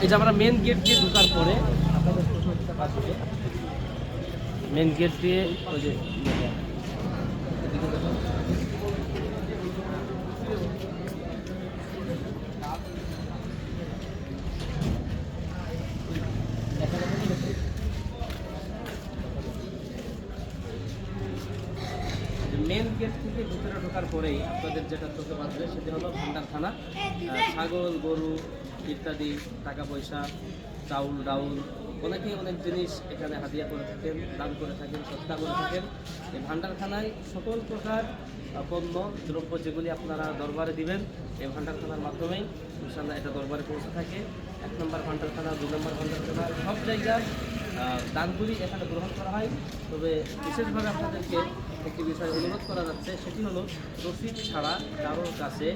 যে আমরা main gate দিয়ে ঢোকার পরে মেন গেট দিয়ে ওই যে এদিকে দেখুন। মেন গেট থেকে পরেই আপনাদের যেটা চোখে বাঁধবে সেটি হলো ভান্ডারখানা আহ, ছাগল গরু ইত্যাদি টাকা পয়সা চাউল ডাউল অনেকেই অনেক জিনিস এখানে হাদিয়া করে থাকেন দান করে থাকেন সত্তা করে থাকেন। এই ভান্ডারখানায় সকল প্রকার পণ্য দ্রব্য যেগুলি আপনারা দরবারে দিবেন এই ভান্ডারখানার মাধ্যমেই ইনশাল্লাহ এটা দরবারে পৌঁছে থাকে। এক নম্বর ভান্ডারখানা দুই নম্বর ভান্ডারখানা সব জায়গার আহ, দানগুলি এখানে গ্রহণ করা হয়। তবে বিশেষভাবে আপনাদেরকে একটি বিষয় অনুরোধ করা যাচ্ছে, সেটি হলো রসিদ ছাড়া কারোর কাছে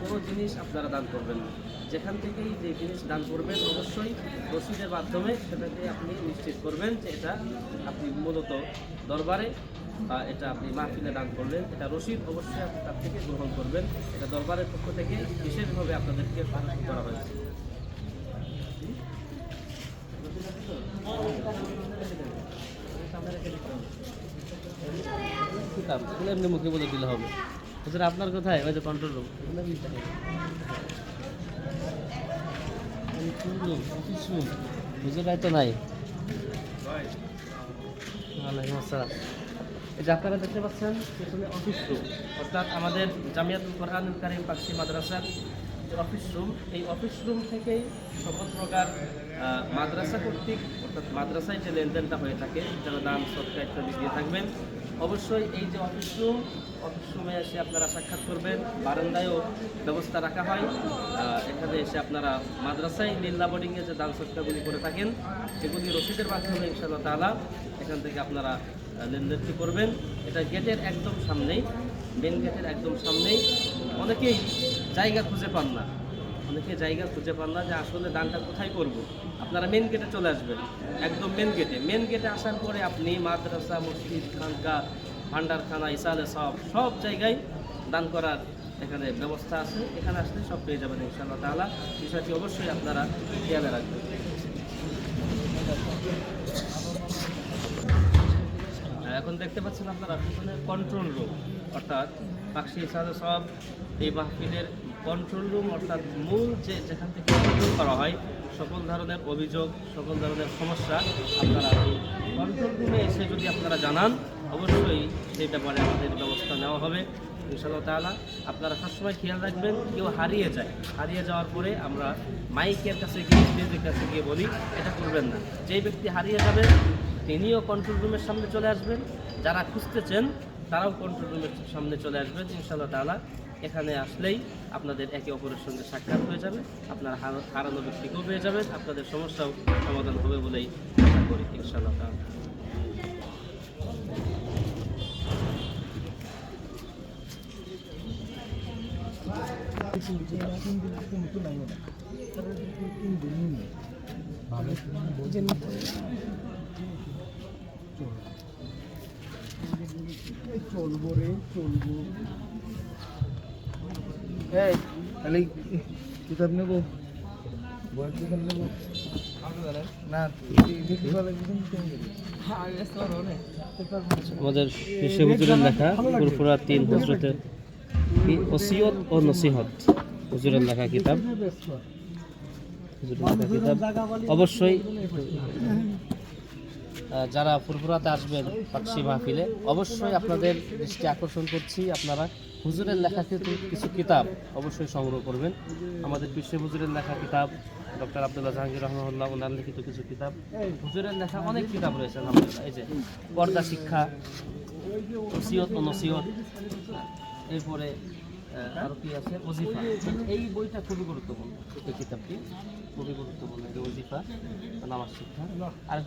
কোনো জিনিস আপনারা দান করবেন না। যেখান থেকেই যে জিনিস দান করবেন, অবশ্যই রসিদের মাধ্যমে সেটাকে আপনি নিশ্চিত করবেন যে এটা আপনি মূলত দরবারে এটা আপনি মাহফিলে দান করলেন। এটা রসিদ অবশ্যই আপনি তার থেকে গ্রহণ করবেন। এটা দরবারের পক্ষ থেকে বিশেষভাবে আপনাদেরকে করা হয়েছে। কিতাব এগুলো এমনি মুখে বলে দিলে হবে। হুজুর আপনার কোথায়? ওই যে কন্ট্রোল রুম হুজুরাই তো নাই। ওয়ালাইকুম আসসালাম। যে আপনারা দেখতে পাচ্ছেন অফিস রুম অর্থাৎ আমাদের জামিয়াতুল কোরআন কারিম পাকসি মাদ্রাসার যে অফিস রুম এই অফিস রুম থেকেই সকল প্রকার মাদ্রাসা কর্তৃক, অর্থাৎ মাদ্রাসায় যে লেনদেনটা হয়ে থাকে, যারা দান সৎকার ইত্যাদি দিয়ে থাকবেন। অবশ্যই এই যে অফিস রুম, অফিস রুমে এসে আপনারা সাক্ষাৎ করবেন। বারান্দায়ও ব্যবস্থা রাখা হয়। এখানে এসে আপনারা মাদ্রাসায় নীল্লা বোর্ডিংয়ে যে দান সৎকারগুলি করে থাকেন, সেগুলি রসিদের মাধ্যমে ইনশাআল্লাহ তাআলা এখান থেকে আপনারা লেনদেনটি করবেন। এটা গেটের একদম সামনেই মেন গেটের একদম সামনেই। অনেকেই জায়গা খুঁজে পান না। অনেকে জায়গা খুঁজে না যে আসলে দানটা কোথায় করব। আপনারা মেন গেটে চলে আসবেন, একদম মেন গেটে মেন গেটে আসার পরে আপনি মাদ্রাসা, মসজিদ খানকা ভান্ডারখানা, ইসালে সব সব জায়গায় দান করার এখানে ব্যবস্থা আছে। এখানে আসলে সব পেয়ে যাবেন ইনশাআল্লাহ তাআলা। বিষয়টি অবশ্যই আপনারা খেয়ালে রাখবেন। এখন দেখতে পাচ্ছেন আপনারা কন্ট্রোল রুম অর্থাৎ পাকশি হিসাবে সব এই মাহফিলের কন্ট্রোল রুম অর্থাৎ মূল যে যেখান থেকে কন্ট্রোল করা হয়, সকল ধরনের অভিযোগ, সকল ধরনের সমস্যা আপনারা কন্ট্রোল রুমে এসে যদি আপনারা জানান, অবশ্যই সেই ব্যাপারে আমাদের ব্যবস্থা নেওয়া হবে। ইনশাআল্লাহ তাআলা আপনারা সবসময় খেয়াল রাখবেন, কেউ হারিয়ে যায়। হারিয়ে যাওয়ার পরে আমরা মাইকের কাছে গিয়ে, স্টেজের কাছে গিয়ে বলি, এটা করবেন না। যেই ব্যক্তি হারিয়ে যাবে, তিনিও কন্ট্রোল রুমের সামনে চলে আসবেন। যারা খুঁজতেছেন তারাও কন্ট্রোল রুমের সামনে চলে আসবে ইনশাআল্লাহ তাআলা। এখানে আসলেই আপনাদের একে অপরের সঙ্গে সাক্ষাৎ হয়ে যাবে আপনার হারা- হারানো ব্যক্তিকেও পেয়ে যাবেন আপনাদের সমস্যাও সমাধান হবে বলেই আশা করি ইনশাআল্লাহ তাআলা। চলবো রে চলবো। এই তাহলে কিতাব নেব? বই কিতাব নেব? না দেখি ভালো আমাদের হুজুরের লেখা তিন হজরতের ওসিয়ত ও নসিহত। হুজুরের লেখা কিতাব। হুজুরের লেখা কিতাব। অবশ্যই যারা ফুরফুরাতে আসবেন পাকশি মাহফিলে অবশ্যই আপনাদের দৃষ্টি আকর্ষণ করছি। আপনারা হুজুরের লেখা কিছু কিতাব অবশ্যই সংগ্রহ করবেন। আমাদের কৃষ্ণ হুজুরের লেখা কিতাব ডক্টর আব্দুল্লাহ জাহাঙ্গীর রহমাল্লাহ ওনার লিখিত কিছু কিতাব হুজুরের লেখা অনেক কিতাব রয়েছে আলহামদুলিল্লাহ। এই যে পর্দা শিক্ষা ওসিয়ত ও নসিহত এরপরে আহ, আরও কি আছে? ওজিফা। এই বইটা খুবই গুরুত্বপূর্ণ এই কিতাবটি খুবই গুরুত্বপূর্ণ এই ওজিফা নামাজ শিক্ষা। আর